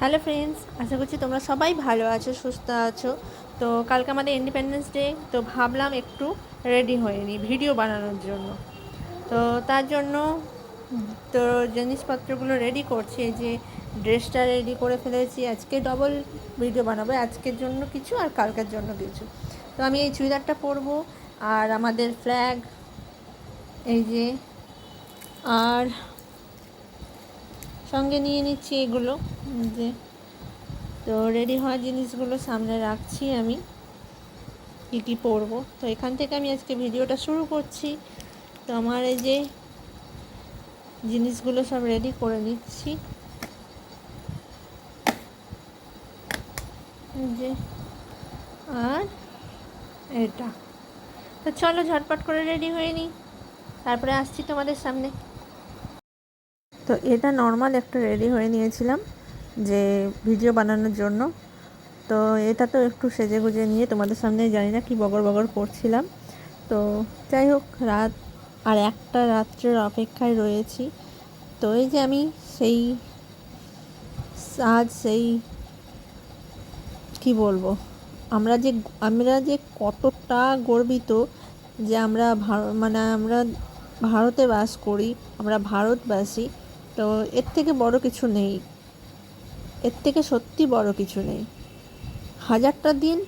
Hello friends আশা করছি তোমরা সবাই ভালো আছো, সুস্থ আছো। তো কালকে আমাদের ইন্ডিপেন্ডেন্স ডে তো ভাবলাম একটু রেডি হয়ে নিই ভিডিও বানানোর জন্য। তো তার জন্য তো জিনিসপত্রগুলো রেডি করছি যে ড্রেসটা রেডি করে ফেলেছি। আজকে ডবল ভিডিও বানাবো, আজকের জন্য কিছু আর কালকের জন্য কিছু। তো আমি এই চুড়িদারটা পরবো, আর আমাদের ফ্ল্যাগ এই যে, আর সঙ্গে নিয়ে নিচ্ছি এগুলো, যে তো রেডি হওয়া জিনিসগুলো সামনে রাখছি আমি, কী কী পরবো। তো এখান থেকে আমি আজকে ভিডিওটা শুরু করছি। তো আমার এই যে জিনিসগুলো সব রেডি করে নিচ্ছি। যে, আর এটা। তো চলো ঝটপট করে রেডি হয়ে নিই। তারপরে আসছি তোমাদের সামনে। তো এটা নর্মাল একটা রেডি হয়ে নিয়েছিলাম যে ভিডিও বানানোর জন্য। তো এটা তো একটু সেজে গুজে নিয়ে তোমাদের সামনে জানি না কি বগর বগর করছিলাম। তো যাই হোক, রাত আর একটা রাত্রের অপেক্ষায় রয়েছি। তো এই যে আমি সেই, আজ সেই, কি বলব? আমরা যে আমরা যে কতটা গর্বিত যে আমরা ভার মানে আমরা ভারতে বাস করি, আমরা ভারতবাসী। তো এর থেকে বড় কিছু নেই। এর থেকে সত্যি বড় কিছু নেই। হাজারটা দিন